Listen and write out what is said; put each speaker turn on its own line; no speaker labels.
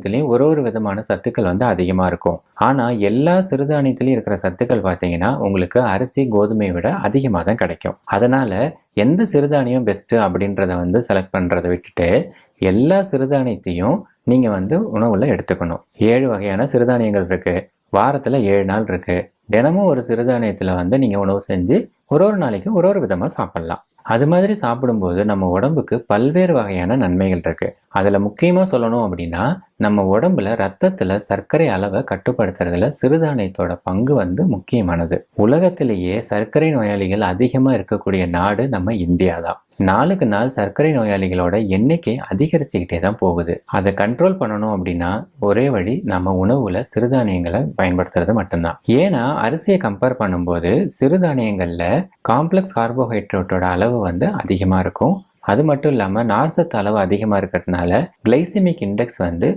சிறுதானியத்துலேயும் ஒரு ஒரு விதமான சத்துக்கள் வந்து அதிகமாக இருக்கும். ஆனால் எல்லா சிறுதானியத்திலையும் இருக்கிற சத்துக்கள் பார்த்தீங்கன்னா உங்களுக்கு அரிசி கோதுமையை விட அதிகமாக தான் கிடைக்கும். அதனால் எந்த சிறுதானியம் பெஸ்ட்டு அப்படின்றத வந்து செலக்ட் பண்ணுறதை விட்டுட்டு எல்லா சிறுதானியத்தையும் நீங்கள் வந்து உணவில் எடுத்துக்கணும். ஏழு வகையான சிறுதானியங்கள் இருக்குது வாரத்தில் ஏழு நாள் இருக்குது தினமும் ஒரு சிறுதானியத்தில் வந்து நீங்கள் உணவு செஞ்சு ஒரு ஒரு நாளைக்கு ஒரு ஒரு விதமாக சாப்பிட்லாம். அது மாதிரி சாப்பிடும்போது நம்ம உடம்புக்கு பல்வேறு வகையான நன்மைகள் இருக்குது அதில் முக்கியமாக சொல்லணும் அப்படின்னா நம்ம உடம்புல ரத்தத்தில் சர்க்கரை அளவை கட்டுப்படுத்துறதுல சிறுதானியத்தோட பங்கு வந்து முக்கியமானது. உலகத்திலேயே சர்க்கரை நோயாளிகள் அதிகமாக இருக்கக்கூடிய நாடு நம்ம இந்தியா தான் நாளுக்கு நாள் சர்க்கரை நோயாளிகளோட எண்ணிக்கை அதிகரிச்சுக்கிட்டே தான் போகுது. அதை கண்ட்ரோல் பண்ணணும் அப்படின்னா ஒரே வழி நம்ம உணவுல சிறுதானியங்களை பயன்படுத்துறது மட்டும்தான். ஏன்னா அரிசியை கம்பேர் பண்ணும்போது சிறுதானியங்கள்ல காம்ப்ளெக்ஸ் கார்போஹைட்ரேட்டோட அளவு வந்து அதிகமாக இருக்கும். அது மட்டும் இல்லாமல் நார்சத்து அளவு அதிகமாக இருக்கிறதுனால கிளைசிமிக் இண்டெக்ஸ் வந்து